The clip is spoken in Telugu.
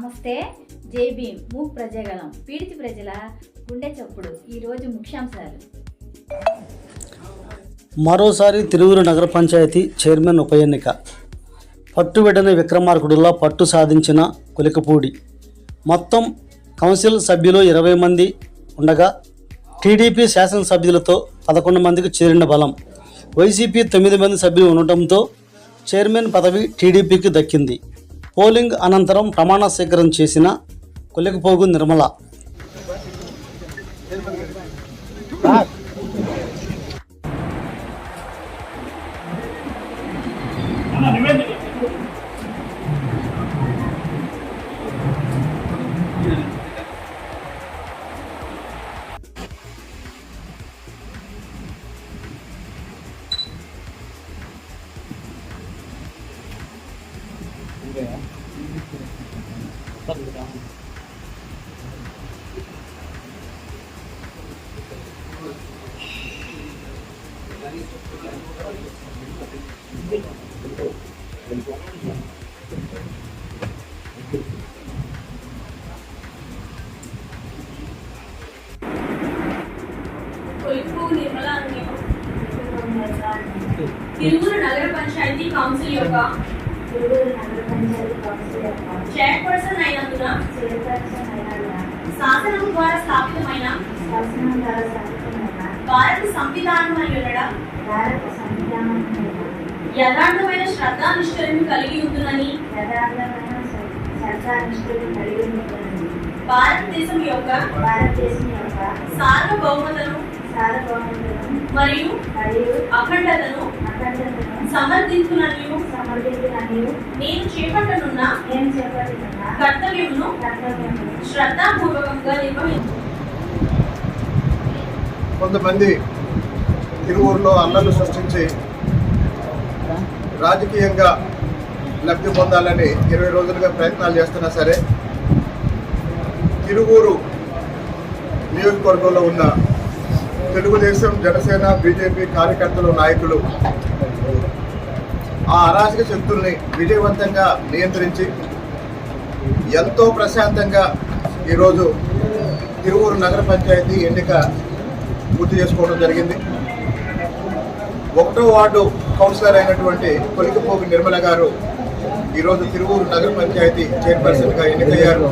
నమస్తే జై భీమ్. మూక్ ప్రజాగలం పీడితి ప్రజల గుండె చప్పుడు. ఈరోజు ముఖ్యాంశాలు. మరోసారి తిరువురు నగర పంచాయతీ చైర్మన్ ఉప ఎన్నిక. పట్టుబిడ్డని విక్రమార్కుడులా పట్టు సాధించిన కొలికపూడి. మొత్తం కౌన్సిల్ సభ్యులు ఇరవై మంది ఉండగా టీడీపీ శాసనసభ్యులతో పదకొండు మందికి చేరిన బలం. వైసీపీ తొమ్మిది మంది సభ్యులు ఉండటంతో చైర్మన్ పదవి టీడీపీకి దక్కింది. పోలింగ్ అనంతరం ప్రమాణ స్వీకారం చేసిన కొలికపోగు నిర్మల. కొలుపు తిరువురు నగర పంచాయతీ కౌన్సిల్ యొక్క చైర్పర్సన్ అయినందున శాసనం ద్వారా స్థాపితమైన భారత సంవిధానం అని ఉండడం యథార్థమైన శ్రద్ధానిష్టలను కలిగి ఉంటుందని భారతదేశం యొక్క భారతదేశం యొక్క సార్వభౌమతను సార్వభౌమతను మరియు మరియు అఖండతను అఖండతను సమర్థించుననియు నేను చేపట్టనున్న నేను చేపట్టిన కర్తవ్యమును కర్తవ్యము శ్రద్ధాపూర్వకంగా నిర్వహించు. కొంతమంది తిరువూరులో అల్లర్లు సృష్టించి రాజకీయంగా లబ్ధి పొందాలని ఇరవై రోజులుగా ప్రయత్నాలు చేస్తున్నా సరే తిరువూరు నియోజకవర్గంలో ఉన్న తెలుగుదేశం జనసేన బీజేపీ కార్యకర్తలు నాయకులు ఆ అరాజక శక్తుల్ని విజయవంతంగా నియంత్రించి ఎంతో ప్రశాంతంగా ఈరోజు తిరువూరు నగర పంచాయతీ ఎన్నిక పూర్తి చేసుకోవడం జరిగింది. ఒకటో వార్డు కౌన్సిలర్ అయినటువంటి కొలికపోగు నిర్మల గారు ఈరోజు తిరువూరు నగర పంచాయతీ చైర్పర్సన్గా ఎన్నికయ్యారు.